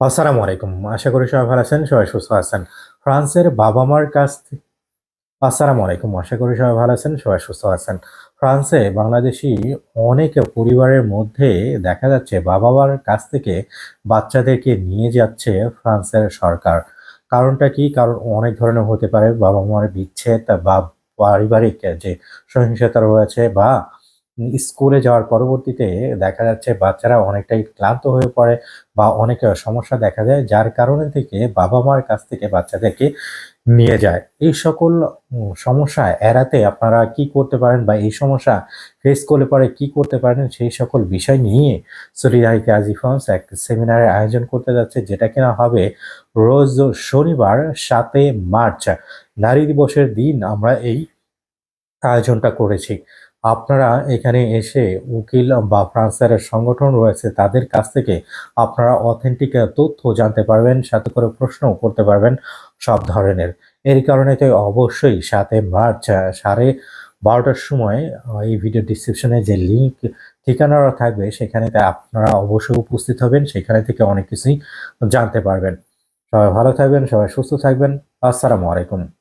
আসসালামু আলাইকুম। আশা করি সবাই ভালো আছেন, সবাই সুস্থ আছেন। ফ্রান্সের বাবা মার কাছ থেকে আসসালামু আলাইকুম। আশা করি সবাই ভালো আছেন, সবাই সুস্থ আছেন। ফ্রান্সে বাংলাদেশি অনেক পরিবারের মধ্যে দেখা যাচ্ছে বাবা মার কাছ থেকে বাচ্চাদেরকে নিয়ে যাচ্ছে ফ্রান্সের সরকার। কারণটা কি? কারণ অনেক ধরনের হতে পারে। বাবা মার বিচ্ছেদ বা পারিবারিক যে সহিংসতা রয়েছে বা স্কুলে যাওয়ার পরবর্তীতে দেখা যাচ্ছে বাচ্চারা অনেকটাই ক্লান্ত হয়ে পড়ে বা অনেক সমস্যা দেখা যায় যার কারণে থেকে বাবা মার কাছ থেকে বাচ্চাদেরকে নিয়ে যায়। এই সকল সমস্যা এড়াতে আপনারা কি করতে পারেন বা এই সমস্যা ফেস করলে পরে কি করতে পারেন সেই সকল বিষয় নিয়ে সলিডারিটি আজি ফান্ডস এক সেমিনারের আয়োজন করতে যাচ্ছে, যেটা কিনা হবে রোজ শনিবার সাতই মার্চ। নারী দিবসের দিন আমরা এই আয়োজনটা করেছি। আপনারা এখানে এসে উকিল বা ফ্রান্সের সংগঠন রয়েছে তাদের কাছ থেকে আপনারা অথেন্টিক তথ্য জানতে পারবেন, সাথে করে প্রশ্নও করতে পারবেন সব ধরনের। এর কারণে তো অবশ্যই সাথে মার্চ সাড়ে বারোটার সময় এই ভিডিও ডিসক্রিপশনে যে লিঙ্ক ঠিকানাটা থাকবে, সেখানে আপনারা অবশ্যই উপস্থিত হবেন, সেখানে থেকে অনেক কিছুই জানতে পারবেন। সবাই ভালো থাকবেন, সবাই সুস্থ থাকবেন। আসসালামু আলাইকুম।